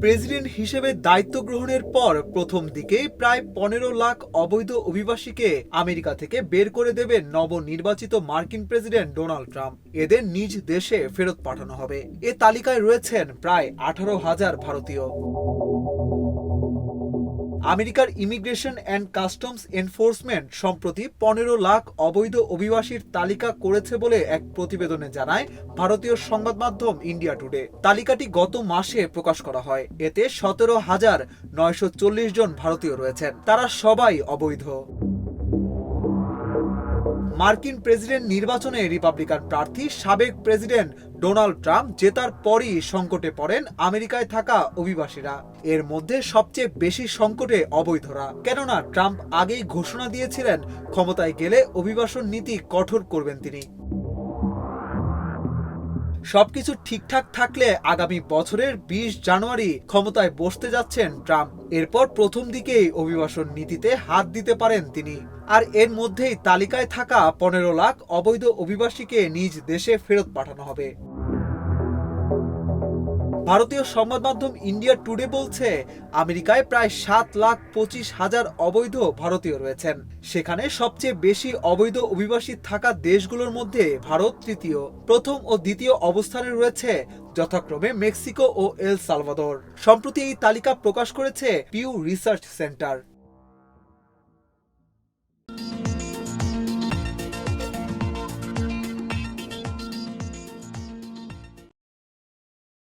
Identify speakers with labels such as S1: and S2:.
S1: President হিসেবে দায়িত্ব গ্রহণের পর প্রথম দিকেই প্রায় পনেরো লাখ অবৈধ অভিবাসীকে আমেরিকা থেকে বের করে দেবেন নবনির্বাচিত মার্কিন প্রেসিডেন্ট ডোনাল্ড ট্রাম্প। এদের নিজ দেশে ফেরত পাঠানো হবে। এ তালিকায় রয়েছেন প্রায় আঠারো হাজার ভারতীয়। আমেরিকার ইমিগ্রেশন অ্যান্ড কাস্টমস এনফোর্সমেন্ট সম্প্রতি পনেরো লাখ অবৈধ অভিবাসীর তালিকা করেছে বলে এক প্রতিবেদনে জানায় ভারতীয় সংবাদ মাধ্যম ইন্ডিয়া টুডে তালিকাটি গত মাসে প্রকাশ করা হয়। এতে সতেরো হাজার নয়শো চল্লিশ জন ভারতীয় রয়েছেন। তারা সবাই অবৈধ। মার্কিন প্রেসিডেন্ট নির্বাচনে রিপাবলিকান প্রার্থী সাবেক প্রেসিডেন্ট ডোনাল্ড ট্রাম্প জেতার পরই সংকটে পড়েন আমেরিকায় থাকা অভিবাসীরা। এর মধ্যে সবচেয়ে বেশি সংকটে অবৈধরা। কেননা, ট্রাম্প আগেই ঘোষণা দিয়েছিলেন, ক্ষমতায় গেলে অভিবাসন নীতি কঠোর করবেন তিনি। সবকিছু ঠিকঠাক থাকলে আগামী বছরের বিশ জানুয়ারি ক্ষমতায় বসতে যাচ্ছেন ট্রাম্প। এরপর প্রথম দিকেই অভিবাসন নীতিতে হাত দিতে পারেন তিনি। আর এর মধ্যেই তালিকায় থাকা পনেরো লাখ অবৈধ অভিবাসীকে নিজ দেশে ফেরত পাঠানো হবে। ভারতীয় সংবাদ মাধ্যম ইন্ডিয়া টুডে বলছে, আমেরিকায় প্রায় সাত লাখ পঁচিশ হাজার অবৈধ ভারতীয় রয়েছেন। সেখানে সবচেয়ে বেশি অবৈধ অভিবাসী থাকা দেশগুলোর মধ্যে ভারত তৃতীয়। প্রথম ও দ্বিতীয় অবস্থানে রয়েছে যথাক্রমে মেক্সিকো ও এল সালভাদর। সম্প্রতি এই তালিকা প্রকাশ করেছে পিউ রিসার্চ সেন্টার।